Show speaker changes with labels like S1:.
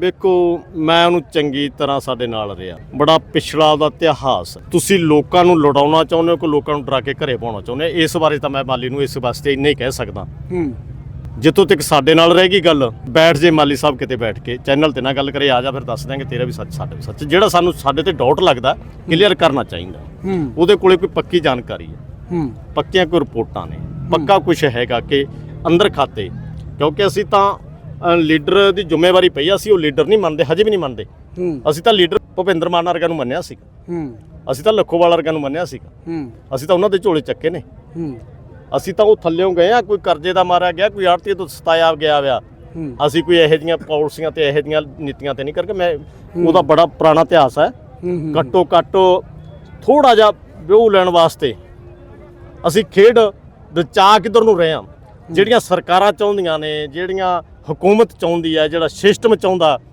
S1: ਵੇਖੋ ਮੈਂ ਉਹਨੂੰ ਚੰਗੀ ਤਰ੍ਹਾਂ ਸਾਡੇ ਨਾਲ ਰਿਹਾ। ਬੜਾ ਪਿਛੜਾ ਉਹਦਾ ਇਤਿਹਾਸ। ਤੁਸੀਂ ਲੋਕਾਂ ਨੂੰ ਲੁਡਾਉਣਾ ਚਾਹੁੰਦੇ ਹੋ ਕਿ ਲੋਕਾਂ ਨੂੰ ਡਰਾ ਕੇ ਘਰੇ ਪਾਉਣਾ ਚਾਹੁੰਦੇ ਹੋ? ਇਸ ਬਾਰੇ ਤਾਂ ਮੈਂ ਮਾਲੀ ਨੂੰ ਇਸ ਵਾਸਤੇ ਇੰਨਾ ਹੀ ਕਹਿ ਸਕਦਾ।
S2: ਹੂੰ।
S1: ਜਿੱਥੋਂ ਤੱਕ ਸਾਡੇ ਨਾਲ ਰਹਿ ਗਈ ਗੱਲ ਬੈਠ ਜੇ ਮਾਲੀ ਸਾਹਿਬ ਕਿਤੇ ਬੈਠ ਕੇ ਚੈਨਲ ਤੇ ਨਾ ਗੱਲ ਕਰੇ ਆ ਜਾ ਫਿਰ ਦੱਸ ਦਿਆਂਗੇ ਤੇਰਾ ਵੀ ਸੱਚ ਸਾਡੇ ਵੀ ਸੱਚ। ਜਿਹੜਾ ਸਾਨੂੰ ਸਾਡੇ ਤੇ ਡਾਊਟ ਲੱਗਦਾ ਕਲੀਅਰ ਕਰਨਾ ਚਾਹੀਦਾ।
S2: ਹੂੰ।
S1: ਉਹਦੇ ਕੋਲੇ ਕੋਈ ਪੱਕੀ ਜਾਣਕਾਰੀ ਹੈ।
S2: ਹੂੰ।
S1: ਪੱਕੀਆਂ ਕੋਈ ਰਿਪੋਰਟਾਂ ਨੇ। ਪੱਕਾ ਕੁਝ ਹੈਗਾ ਕਿ ਅੰਦਰ ਖਾਤੇ। ਕਿਉਂਕਿ ਅਸੀਂ ਤਾਂ ਲੀਡਰ ਦੀ ਜ਼ਿੰਮੇਵਾਰੀ ਪਈ ਆ, ਅਸੀਂ ਉਹ ਲੀਡਰ ਨਹੀਂ ਮੰਨਦੇ ਹਜੇ ਵੀ ਨਹੀਂ ਮੰਨਦੇ। ਅਸੀਂ ਤਾਂ ਲੀਡਰ ਭੁਪਿੰਦਰ ਮਾਨ ਵਰਗਾ ਨੂੰ ਮੰਨਿਆ ਸੀ ਅਸੀਂ ਤਾਂ ਲੱਖੋਵਾਲ ਵਰਗਾ ਨੂੰ ਮੰਨਿਆ ਸੀ ਅਸੀਂ ਤਾਂ ਉਹਨਾਂ ਦੇ ਝੋਲੇ ਚੱਕੇ ਨੇ। ਅਸੀਂ ਤਾਂ ਉਹ ਥੱਲਿਓਂ ਗਏ ਆ ਕੋਈ ਕਰਜ਼ੇ ਦਾ ਮਾਰਿਆ ਗਿਆ ਕੋਈ ਆੜਤੀ ਤੋਂ ਸਤਾਇਆ ਗਿਆ
S2: ਹੂੰ।
S1: ਅਸੀਂ ਕੋਈ ਇਹੋ ਜਿਹੀਆਂ ਪਾਲਿਸੀਆਂ ਤੇ ਇਹੋ ਜਿਹੀਆਂ ਨੀਤੀਆਂ ਤੇ ਨਹੀਂ ਕਰਕੇ ਮੈਂ ਉਹਦਾ ਬੜਾ ਪੁਰਾਣਾ ਇਤਿਹਾਸ
S2: ਹੈ।
S1: ਘੱਟੋ ਘੱਟ ਥੋੜਾ ਜਿਹਾ ਵਿਊ ਲੈਣ ਵਾਸਤੇ ਅਸੀਂ ਖੇਡ ਰਚਾ ਕਿੱਧਰ ਨੂੰ ਰਹੇ ਹਾਂ। ਜਿਹੜੀਆਂ ਸਰਕਾਰਾਂ ਚਾਹੁੰਦੀਆਂ ਨੇ ਜਿਹੜੀਆਂ ਹਕੂਮਤ ਚਾਹੁੰਦੀ ਹੈ ਜਿਹੜਾ ਸਿਸਟਮ ਚਾਹੁੰਦਾ